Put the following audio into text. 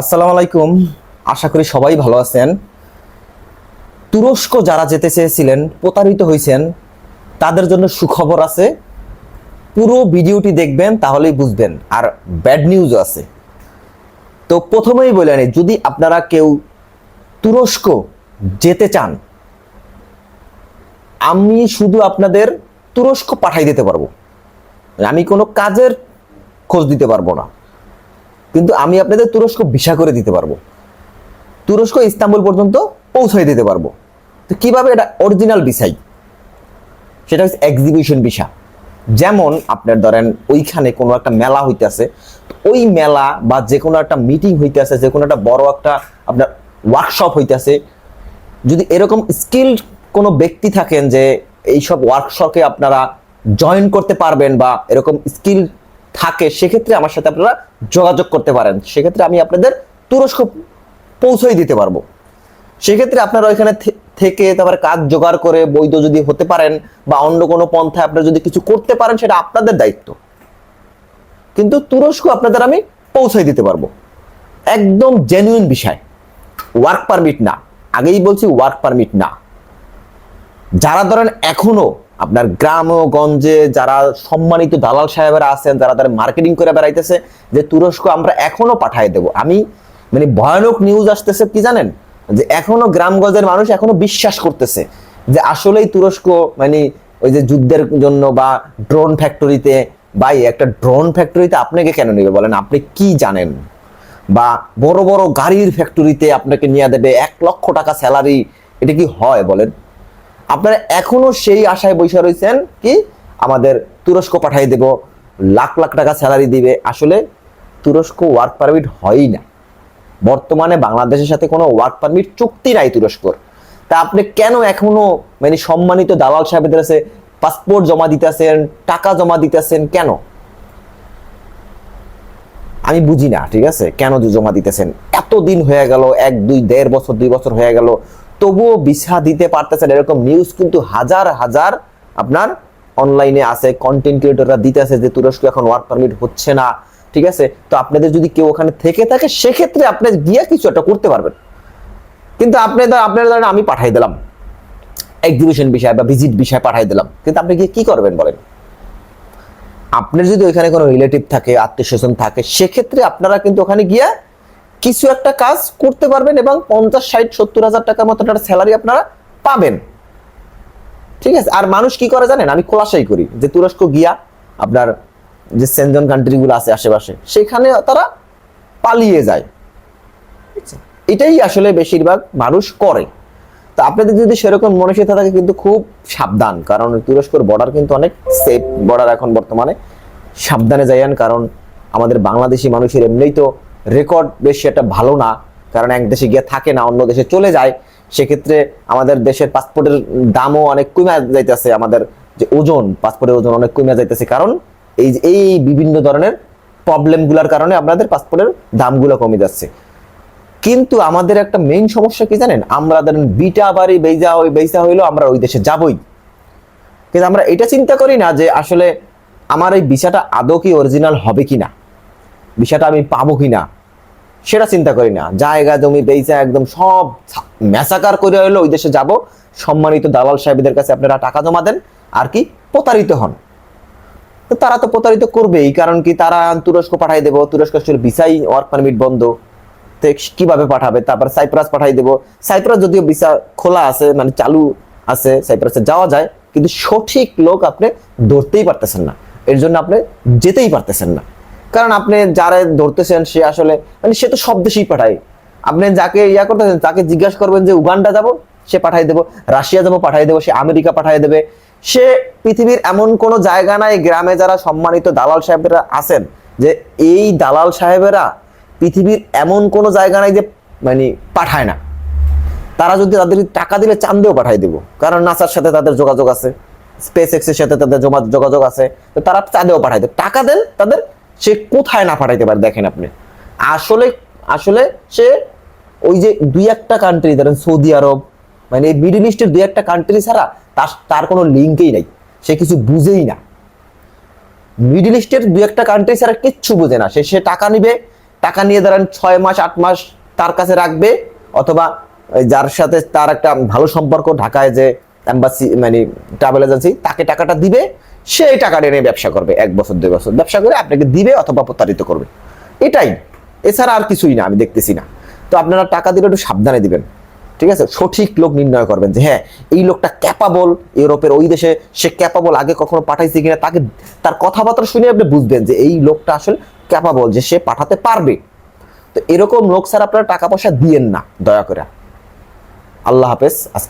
আসসালামু আলাইকুম। আশা করি সবাই ভালো আছেন। তুরস্ক যারা যেতে চেয়েছিলেন, প্রতারিত হয়েছেন তাদের জন্য সুখবর আছে। পুরো ভিডিওটি দেখবেন, তাহলেই বুঝবেন। আর ব্যাড নিউজও আছে। তো প্রথমেই বলে আনি যদি আপনারা কেউ তুরস্ক যেতে চান, আমি শুধু আপনাদের তুরস্ক পাঠাই দিতে পারব। আমি কোনো কাজের খোঁজ দিতে পারব না। কিন্তু আমি আপনাদের তুরস্ক ভিসা করে দিতে পারব। তুরস্ক ইস্তাম্বুল পর্যন্ত পৌঁছাই দিতে পারব। তো কীভাবে এটা অরিজিনাল ভিসাই সেটা হচ্ছে এক্সিবিশন ভিসা যেমন আপনার ধরেন ওইখানে কোনো একটা মেলা হইতেছে ওই মেলা বা যে কোনো একটা মিটিং হইতেছে যে কোনো একটা বড় একটা আপনার ওয়ার্কশপ হইতেছে, যদি এরকম স্কিল কোনো ব্যক্তি থাকেন যে এইসব ওয়ার্কশপে আপনারা জয়েন করতে পারবেন বা এরকম স্কিল থাকে, সেক্ষেত্রে আমার সাথে আপনারা যোগাযোগ করতে পারেন। সেক্ষেত্রে আমি আপনাদের তুরস্ক পৌঁছাই দিতে পারব। সেক্ষেত্রে আপনারা ওইখানে থেকে তারপরে কাজ জোগাড় করে বৈধ যদি হতে পারেন বা অন্য কোনো পন্থায় আপনারা যদি কিছু করতে পারেন, সেটা আপনাদের দায়িত্ব। কিন্তু তুরস্ক আপনাদের আমি পৌঁছাই দিতে পারব। একদম জেনুইন বিষয়। ওয়ার্ক পারমিট না। আগেই বলছি ওয়ার্ক পারমিট না। যারা ধরেন এখনও আপনার গ্রাম ও গঞ্জে যারা সম্মানিত দালাল সাহেবেরা আছেন, যারা তারা মার্কেটিং করে বেড়াইতেছে, যে তুরস্ক আমরা এখনও পাঠাই দেব। আমি মানে ভয়ানক নিউজ আসতেছে কি জানেন? যে এখনও গ্রামগঞ্জের মানুষ এখনও বিশ্বাস করতেছে যে আসলেই তুরস্ক মানে ওই যে যুদ্ধের জন্য বা ড্রোন ফ্যাক্টরিতে ভাই, একটা ড্রোন ফ্যাক্টরিতে আপনাকে কেন নেবে বলেন? আপনি কি জানেন? বা বড় বড় গাড়ির ফ্যাক্টরিতে আপনাকে নিয়ে দেবে এক লক্ষ টাকা স্যালারি এটা কি হয় বলেন? আপনারা এখনও সেই আশায় বসে রয়েছেন কি আমাদের তুরস্ক পাঠাই দেব, লাখ লাখ টাকা স্যালারি দিবে। আসলে তুরস্ক ওয়ার্ক পারমিট হয়ই না। বর্তমানে বাংলাদেশের সাথে কোনো ওয়ার্ক পারমিট চুক্তি নাই তুরস্কর। তা আপনি কেন এখনও মানে সম্মানিত দালাল সাহেবদের কাছে পাসপোর্ট জমা দিতেছেন, টাকা জমা দিতেছেন কেন? আমি বুঝি না, ঠিক আছে? কেন জমা দিতেছেন? এত দিন হয়ে গেল, এক, দুই, দেড় বছর, দুই বছর হয়ে গেল তবুও ভিসা দিতে পারতেছেন। এরকম নিউজ কিন্তু হাজার হাজার আপনার অনলাইনে আছে কন্টেন্ট ক্রিয়েটররা দিতেছে যে তুরস্ক এখন ওয়ার্ক পারমিট হচ্ছে না, ঠিক আছে? তো আপনাদের যদি কেউ ওখানে থেকে থাকে, সেক্ষেত্রে আপনি গিয়ে কিছু একটা করতে পারবেন। কিন্তু আপনি আপনার ধরেন আমি পাঠাই দিলাম। এক্সিবিশন বিষয় বা ভিজিট বিষয় পাঠাই দিলাম। কিন্তু আপনি গিয়ে কি করবেন বলেন? আপনার যদি ওইখানে কোনো রিলেটিভ থাকে আত্মীয় স্বজন থাকে, সেক্ষেত্রে আপনারা কিন্তু ওখানে গিয়ে কিছু একটা কাজ করতে পারবেন এবং পঞ্চাশ, ষাট, সত্তর হাজার টাকার মতো একটা স্যালারি আপনারা পাবেন। ঠিক আছে? আর মানুষ কি করে জানেন? আমি খোলাসাই করি যে তুরস্ক গিয়া আপনার যে সেনজন কান্ট্রিগুলো আছে আশেপাশে, সেখানে তারা পালিয়ে যায়। এটাই আসলে বেশিরভাগ মানুষ করে। তা আপনাদের যদি সেরকম মনসিকতা থাকে কিন্তু খুব সাবধান, কারণ তুরস্কর বর্ডার কিন্তু অনেক সেফ বর্ডার এখন বর্তমানে। সাবধানে যাইয়ান, কারণ আমাদের বাংলাদেশি মানুষের এমনিই তো রেকর্ড বেশি একটা ভালো না, কারণ এক দেশে গিয়ে থাকে না, অন্য দেশে চলে যায়। সেক্ষেত্রে আমাদের দেশের পাসপোর্টের দামও অনেক কমে যাইতেছে, আমাদের যে ওজন পাসপোর্টের ওজন অনেক কমে যাইতেছে। কারণ এই এই বিভিন্ন ধরনের প্রবলেমগুলোর কারণে আপনাদের পাসপোর্টের দামগুলো কমে যাচ্ছে। কিন্তু আমাদের একটা মেইন সমস্যা কি জানেন? আমরা ধরেন বিটা বাড়ি বেজা ওই বেজা হইল আমরা ওই দেশে যাবই। কিন্তু আমরা এটা চিন্তা করি না যে আসলে আমার এই ভিসাটা আদৌ কি অরিজিনাল হবে কি না ভিসাটা আমি পাবো কি না সেটা চিন্তা করি না। জায়গা, জমি বেচা একদম সব ম্যাসাকার করে হইল ওই দেশে যাব। সম্মানিত দালাল সাহেবদের কাছে আপনারা টাকা জমা দেন, আর কি প্রতারিত হন। তো তারা তো প্রতারিত করবেই, কারণ কি তারা তুরস্ক পাঠাই দেবো, তুরস্ক আসলে ভিসাই, ওয়ার্ক পারমিট বন্ধ। তো কীভাবে পাঠাবে? তারপর সাইপ্রাস পাঠাই দেবো। সাইপ্রাস যদিও ভিসা খোলা আছে মানে চালু আছে, সাইপ্রাসে যাওয়া যায়, কিন্তু সঠিক লোক আপনি ধরতেই পারতেছেন না। এর জন্য আপনি যেতেই পারতেছেন না। কারণ আপনি যারা ধরতেছেন, সে আসলে মানে সে তো সব দেশেই পাঠায়। আপনি যাকে ইয়া করতেছেন, তাকে জিজ্ঞাসা করবেন যে, উগান্ডা যাব, সে পাঠাই দেবো, রাশিয়া যাব পাঠাই দেবো, সে আমেরিকা পাঠাই দেবে। সে পৃথিবীর এমন কোনো জায়গা নাই, গ্রামে যারা সম্মানিত দালাল সাহেবেরা আছেন, যে এই দালাল সাহেবেরা পৃথিবীর এমন কোনো জায়গা নাই যে মানে পাঠায় না। তারা যদি তাদের টাকা দিলে চান্দেও পাঠাই দেবো। কারণ নাসার সাথে তাদের যোগাযোগ আছে স্পেস এক্সের সাথে তাদের যোগাযোগ আছে, তো তারা চাঁদেও পাঠাই দেবে। টাকা দেন তাদের সে কোথায় না পাঠাইতে পারে, দেখেন আপনি। আসলে আসলে সে ওই যে দুই একটা কান্ট্রি ধরেন সৌদি আরব মানে এই মিডিল ইস্টের দুই একটা কান্ট্রি ছাড়া তার তার কোনো লিঙ্কেই নাই। সে কিছু বুঝেই না। মিডিল ইস্টের দুই একটা কান্ট্রি ছাড়া কিচ্ছু বোঝে না। সে সে টাকা নিবে, টাকা নিয়ে ধরেন ছয় মাস, আট মাস তার কাছে রাখবে, অথবা যার সাথে তার একটা ভালো সম্পর্ক ঢাকায় যে এম্বাসি মানে ট্রাভেল এজেন্সি তাকে টাকাটা দিবে, সেই টাকাটা নিয়ে ব্যবসা করবে, এক বছর, দুই বছর। ব্যবসা করে আপনাকে দিবে অথবা প্রতারিত করবে। এটাই। এছাড়া আর কিছুই না, আমি দেখতেছি না। তো আপনারা টাকা দিলে একটু সাবধানে দিবেন। ঠিক আছে? সঠিক লোক নির্ণয় করবেন যে হ্যাঁ এই লোকটা ক্যাপাবল ইউরোপের ওই দেশে সে ক্যাপাবল আগে কখনো পাঠাইছে কিনা, তাকে তার কথাবার্তা শুনে আপনি বুঝবেন যে, এই লোকটা আসলে ক্যাপাবল যে সে পাঠাতে পারবে। তো এরকম লোক স্যার আপনারা টাকা পয়সা দিয়েন না, দয়া করে। আল্লাহ হাফেজ। আজকে